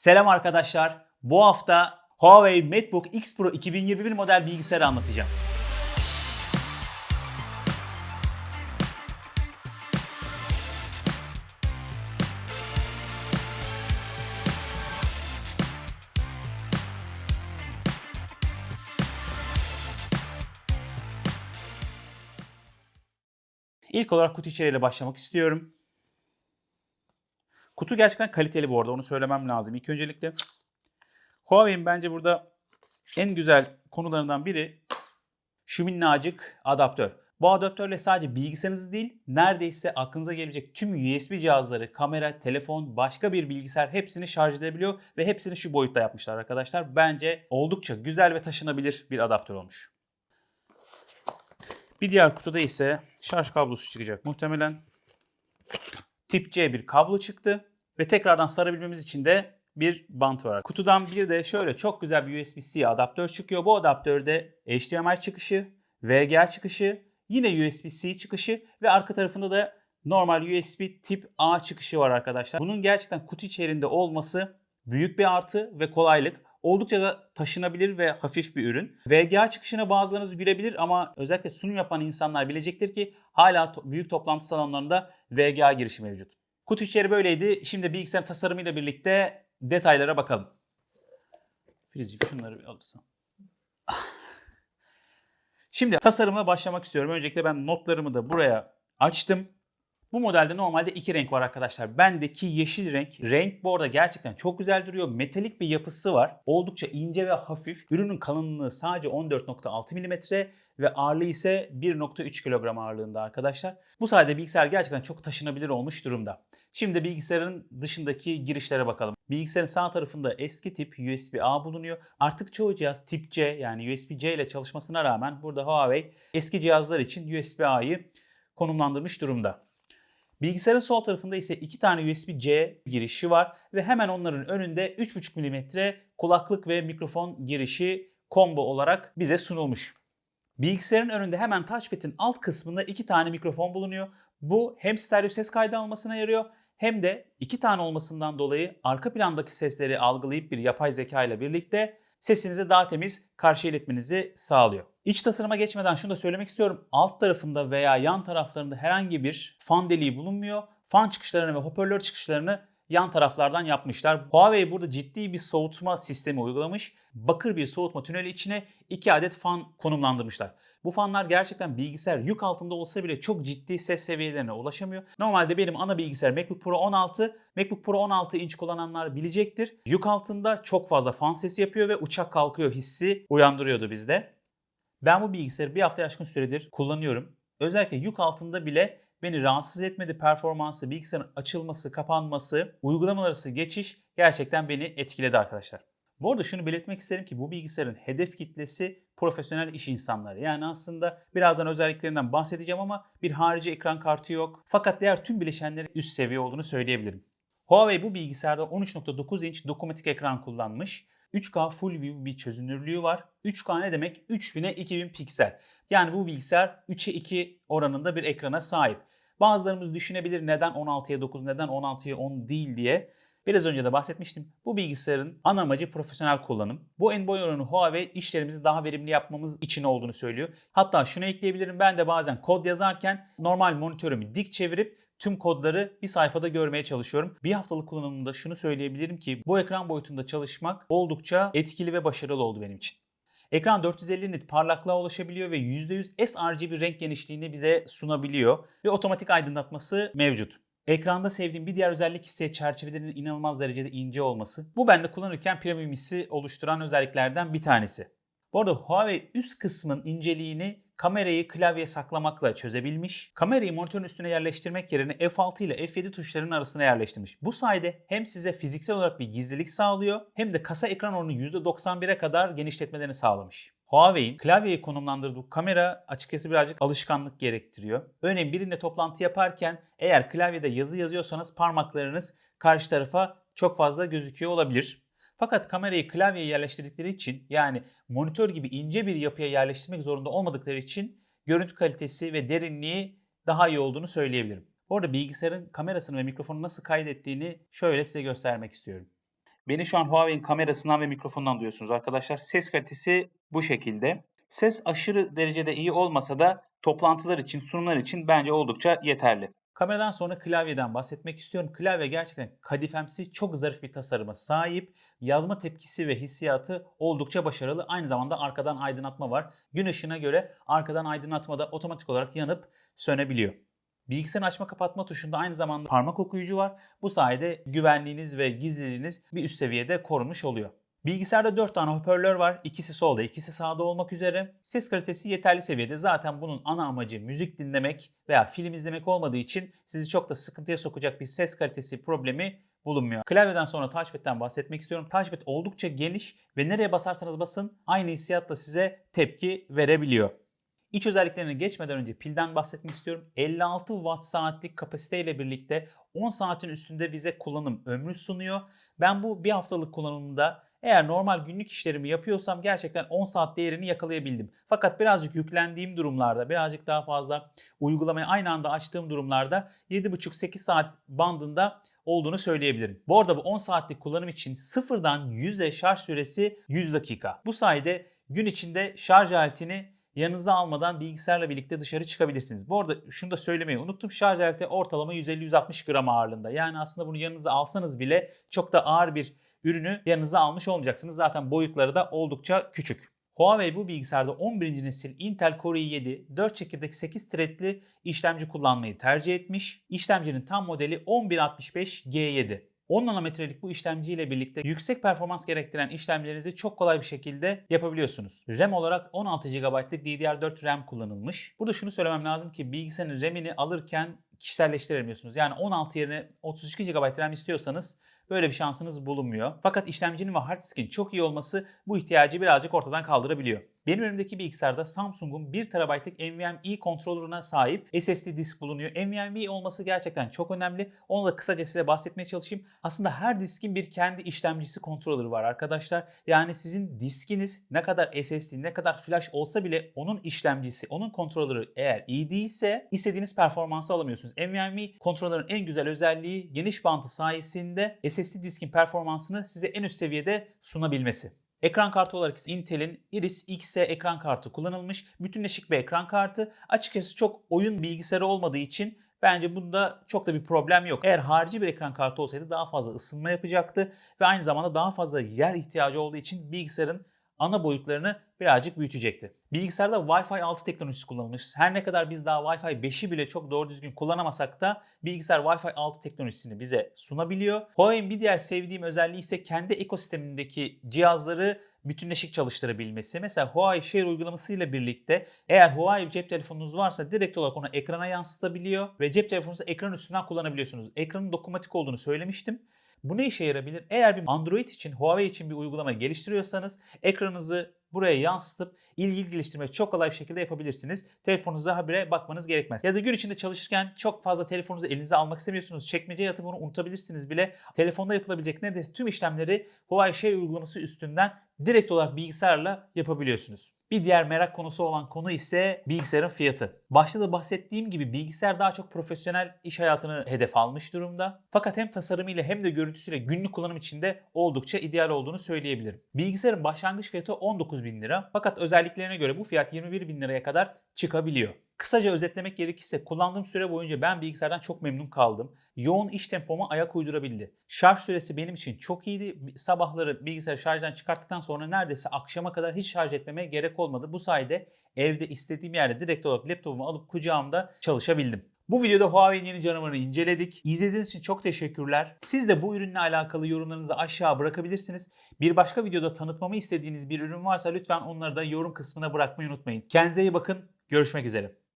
Selam arkadaşlar. Bu hafta Huawei MateBook X Pro 2021 model bilgisayarı anlatacağım. İlk olarak kutu içeriğiyle başlamak istiyorum. Kutu gerçekten kaliteli bu arada onu söylemem lazım. İlk öncelikle Huawei'in bence burada en güzel konularından biri şu minnacık adaptör. Bu adaptörle sadece bilgisayarınız değil, neredeyse aklınıza gelebilecek tüm USB cihazları, kamera, telefon, başka bir bilgisayar hepsini şarj edebiliyor ve hepsini şu boyutta yapmışlar arkadaşlar. Bence oldukça güzel ve taşınabilir bir adaptör olmuş. Bir diğer kutuda ise şarj kablosu çıkacak muhtemelen. Tip C bir kablo çıktı ve tekrardan sarabilmemiz için de bir bant var. Kutudan bir de şöyle çok güzel bir USB-C adaptör çıkıyor. Bu adaptörde HDMI çıkışı, VGA çıkışı, yine USB-C çıkışı ve arka tarafında da normal USB tip A çıkışı var arkadaşlar. Bunun gerçekten kutu içerisinde olması büyük bir artı ve kolaylık. Oldukça da taşınabilir ve hafif bir ürün. VGA çıkışına bazılarınız gülebilir ama özellikle sunum yapan insanlar bilecektir ki hala to- büyük toplantı salonlarında VGA girişi mevcut. Kutu içeri böyleydi. Şimdi bilgisayar tasarımıyla birlikte detaylara bakalım. Filizciğim şunları bir alırsam. Şimdi tasarıma başlamak istiyorum. Öncelikle ben notlarımı da buraya açtım. Bu modelde normalde iki renk var arkadaşlar. Bendeki yeşil renk. Renk bu arada gerçekten çok güzel duruyor. Metalik bir yapısı var. Oldukça ince ve hafif. Ürünün kalınlığı sadece 14.6 mm ve ağırlığı ise 1.3 kilogram ağırlığında arkadaşlar. Bu sayede bilgisayar gerçekten çok taşınabilir olmuş durumda. Şimdi bilgisayarın dışındaki girişlere bakalım. Bilgisayarın sağ tarafında eski tip USB-A bulunuyor. Artık çoğu cihaz tip C yani USB-C ile çalışmasına rağmen burada Huawei eski cihazlar için USB-A'yı konumlandırmış durumda. Bilgisayarın sol tarafında ise iki tane USB-C girişi var ve hemen onların önünde 3.5 mm kulaklık ve mikrofon girişi combo olarak bize sunulmuş. Bilgisayarın önünde hemen touchpad'in alt kısmında iki tane mikrofon bulunuyor. Bu hem stereo ses kaydı almasına yarıyor hem de iki tane olmasından dolayı arka plandaki sesleri algılayıp bir yapay zeka ile birlikte sesinizi daha temiz karşı iletmenizi sağlıyor. İç tasarıma geçmeden şunu da söylemek istiyorum. Alt tarafında veya yan taraflarında herhangi bir fan deliği bulunmuyor. Fan çıkışlarını ve hoparlör çıkışlarını yan taraflardan yapmışlar. Huawei burada ciddi bir soğutma sistemi uygulamış. Bakır bir soğutma tüneli içine iki adet fan konumlandırmışlar. Bu fanlar gerçekten bilgisayar yük altında olsa bile çok ciddi ses seviyelerine ulaşamıyor. Normalde benim ana bilgisayar MacBook Pro 16. MacBook Pro 16 inç kullananlar bilecektir. Yük altında çok fazla fan sesi yapıyor ve uçak kalkıyor hissi uyandırıyordu bizde. Ben bu bilgisayarı bir hafta aşkın süredir kullanıyorum. Özellikle yük altında bile beni rahatsız etmedi performansı, bilgisayarın açılması, kapanması, uygulamalar arası geçiş gerçekten beni etkiledi arkadaşlar. Bu arada şunu belirtmek isterim ki bu bilgisayarın hedef kitlesi profesyonel iş insanları. Yani aslında birazdan özelliklerinden bahsedeceğim ama bir harici ekran kartı yok. Fakat diğer tüm bileşenlerin üst seviye olduğunu söyleyebilirim. Huawei bu bilgisayarda 13.9 inç dokunmatik ekran kullanmış. 3K Full View bir çözünürlüğü var. 3K ne demek? 3000'e 2000 piksel. Yani bu bilgisayar 3'e 2 oranında bir ekrana sahip. Bazılarımız düşünebilir neden 16'ya 9, neden 16'ya 10 değil diye. Biraz önce de bahsetmiştim. Bu bilgisayarın ana amacı profesyonel kullanım. Bu en boy oranı Huawei işlerimizi daha verimli yapmamız için olduğunu söylüyor. Hatta şunu ekleyebilirim. Ben de bazen kod yazarken normal monitörümü dik çevirip tüm kodları bir sayfada görmeye çalışıyorum. Bir haftalık kullanımında şunu söyleyebilirim ki bu ekran boyutunda çalışmak oldukça etkili ve başarılı oldu benim için. Ekran 450 nit parlaklığa ulaşabiliyor ve %100 sRGB renk genişliğini bize sunabiliyor ve otomatik aydınlatması mevcut. Ekranda sevdiğim bir diğer özellik ise çerçevelerinin inanılmaz derecede ince olması. Bu bende kullanırken premium hissi oluşturan özelliklerden bir tanesi. Bu arada Huawei üst kısmın inceliğini kamerayı klavyeye saklamakla çözebilmiş. Kamerayı monitörün üstüne yerleştirmek yerine F6 ile F7 tuşlarının arasına yerleştirmiş. Bu sayede hem size fiziksel olarak bir gizlilik sağlıyor hem de kasa ekran oranını %91'e kadar genişletmelerini sağlamış. Huawei'in klavyeyi konumlandırdığı kamera açıkçası birazcık alışkanlık gerektiriyor. Örneğin birine toplantı yaparken eğer klavyede yazı yazıyorsanız parmaklarınız karşı tarafa çok fazla gözüküyor olabilir. Fakat kamerayı klavyeye yerleştirdikleri için yani monitör gibi ince bir yapıya yerleştirmek zorunda olmadıkları için görüntü kalitesi ve derinliği daha iyi olduğunu söyleyebilirim. Bu arada bilgisayarın kamerasını ve mikrofonu nasıl kaydettiğini şöyle size göstermek istiyorum. Beni şu an Huawei'in kamerasından ve mikrofonundan duyuyorsunuz arkadaşlar. Ses kalitesi bu şekilde. Ses aşırı derecede iyi olmasa da toplantılar için, sunumlar için bence oldukça yeterli. Kameradan sonra klavyeden bahsetmek istiyorum. Klavye gerçekten kadifemsi çok zarif bir tasarıma sahip. Yazma tepkisi ve hissiyatı oldukça başarılı. Aynı zamanda arkadan aydınlatma var. Gün ışığına göre arkadan aydınlatma da otomatik olarak yanıp sönebiliyor. Bilgisayarın açma kapatma tuşunda aynı zamanda parmak okuyucu var. Bu sayede güvenliğiniz ve gizliliğiniz bir üst seviyede korunmuş oluyor. Bilgisayarda 4 tane hoparlör var. İkisi solda, ikisi sağda olmak üzere. Ses kalitesi yeterli seviyede. Zaten bunun ana amacı müzik dinlemek veya film izlemek olmadığı için sizi çok da sıkıntıya sokacak bir ses kalitesi problemi bulunmuyor. Klavyeden sonra touchpad'den bahsetmek istiyorum. Touchpad oldukça geniş ve nereye basarsanız basın aynı hissiyatla size tepki verebiliyor. İç özelliklerine geçmeden önce pilden bahsetmek istiyorum. 56 watt saatlik kapasiteyle birlikte 10 saatin üstünde bize kullanım ömrü sunuyor. Ben bu bir haftalık kullanımda eğer normal günlük işlerimi yapıyorsam gerçekten 10 saat değerini yakalayabildim. Fakat birazcık yüklendiğim durumlarda, birazcık daha fazla uygulamayı aynı anda açtığım durumlarda 7,5-8 saat bandında olduğunu söyleyebilirim. Bu arada bu 10 saatlik kullanım için sıfırdan 100'e şarj süresi 100 dakika. Bu sayede gün içinde şarj aletini yanınıza almadan bilgisayarla birlikte dışarı çıkabilirsiniz. Bu arada şunu da söylemeyi unuttum. Şarj aleti ortalama 150-160 gram ağırlığında. Yani aslında bunu yanınıza alsanız bile çok da ağır bir ürünü yanınıza almış olmayacaksınız. Zaten boyutları da oldukça küçük. Huawei bu bilgisayarda 11. nesil Intel Core i7 4 çekirdek 8 threadli işlemci kullanmayı tercih etmiş. İşlemcinin tam modeli 1165G7. 10 nanometrelik bu işlemci ile birlikte yüksek performans gerektiren işlemlerinizi çok kolay bir şekilde yapabiliyorsunuz. RAM olarak 16 GB'lık DDR4 RAM kullanılmış. Burada şunu söylemem lazım ki bilgisayarın RAM'ini alırken kişiselleştiremiyorsunuz. Yani 16 yerine 32 GB RAM istiyorsanız böyle bir şansınız bulunmuyor. Fakat işlemcinin ve hard diskin çok iyi olması bu ihtiyacı birazcık ortadan kaldırabiliyor. Benim önümdeki bilgisayarda Samsung'un 1 TB'lık NVMe kontrolörüne sahip SSD disk bulunuyor. NVMe olması gerçekten çok önemli. Onu da kısaca size bahsetmeye çalışayım. Aslında her diskin bir kendi işlemcisi kontrolörü var arkadaşlar. Yani sizin diskiniz ne kadar SSD, ne kadar flash olsa bile onun işlemcisi, onun kontrolörü eğer iyi değilse istediğiniz performansı alamıyorsunuz. NVMe kontrolörün en güzel özelliği geniş bantı sayesinde SSD diskin performansını size en üst seviyede sunabilmesi. Ekran kartı olarak ise Intel'in Iris Xe ekran kartı kullanılmış. Bütünleşik bir ekran kartı. Açıkçası çok oyun bilgisayarı olmadığı için bence bunda çok da bir problem yok. Eğer harici bir ekran kartı olsaydı daha fazla ısınma yapacaktı ve aynı zamanda daha fazla yer ihtiyacı olduğu için bilgisayarın ana boyutlarını birazcık büyütecekti. Bilgisayarda Wi-Fi 6 teknolojisi kullanılmış. Her ne kadar biz daha Wi-Fi 5'i bile çok doğru düzgün kullanamasak da bilgisayar Wi-Fi 6 teknolojisini bize sunabiliyor. Huawei'in bir diğer sevdiğim özelliği ise kendi ekosistemindeki cihazları bütünleşik çalıştırabilmesi. Mesela Huawei Share uygulamasıyla birlikte eğer Huawei cep telefonunuz varsa direkt olarak onu ekrana yansıtabiliyor ve cep telefonunuzu ekran üstünden kullanabiliyorsunuz. Ekranın dokunmatik olduğunu söylemiştim. Bu ne işe yarabilir? Eğer bir Android için, Huawei için bir uygulama geliştiriyorsanız ekranınızı buraya yansıtıp ilgili geliştirmeyi çok kolay bir şekilde yapabilirsiniz. Telefonunuza habire bakmanız gerekmez. Ya da gün içinde çalışırken çok fazla telefonunuzu elinize almak istemiyorsunuz. Çekmeceye atıp onu unutabilirsiniz bile. Telefonda yapılabilecek neredeyse tüm işlemleri Huawei Share uygulaması üstünden direkt olarak bilgisayarla yapabiliyorsunuz. Bir diğer merak konusu olan konu ise bilgisayarın fiyatı. Başta da bahsettiğim gibi bilgisayar daha çok profesyonel iş hayatını hedef almış durumda. Fakat hem tasarımıyla hem de görüntüsüyle günlük kullanım için de oldukça ideal olduğunu söyleyebilirim. Bilgisayarın başlangıç fiyatı 19 bin lira fakat özelliklerine göre bu fiyat 21 bin liraya kadar çıkabiliyor. Kısaca özetlemek gerekirse kullandığım süre boyunca ben bilgisayardan çok memnun kaldım. Yoğun iş tempoma ayak uydurabildi. Şarj süresi benim için çok iyiydi. Sabahları bilgisayarı şarjdan çıkarttıktan sonra neredeyse akşama kadar hiç şarj etmeme gerek olmadı. Bu sayede evde istediğim yerde direkt olarak laptopumu alıp kucağımda çalışabildim. Bu videoda Huawei'nin yeni canavarını inceledik. İzlediğiniz için çok teşekkürler. Siz de bu ürünle alakalı yorumlarınızı aşağı bırakabilirsiniz. Bir başka videoda tanıtmamı istediğiniz bir ürün varsa lütfen onları da yorum kısmına bırakmayı unutmayın. Kendinize iyi bakın. Görüşmek üzere.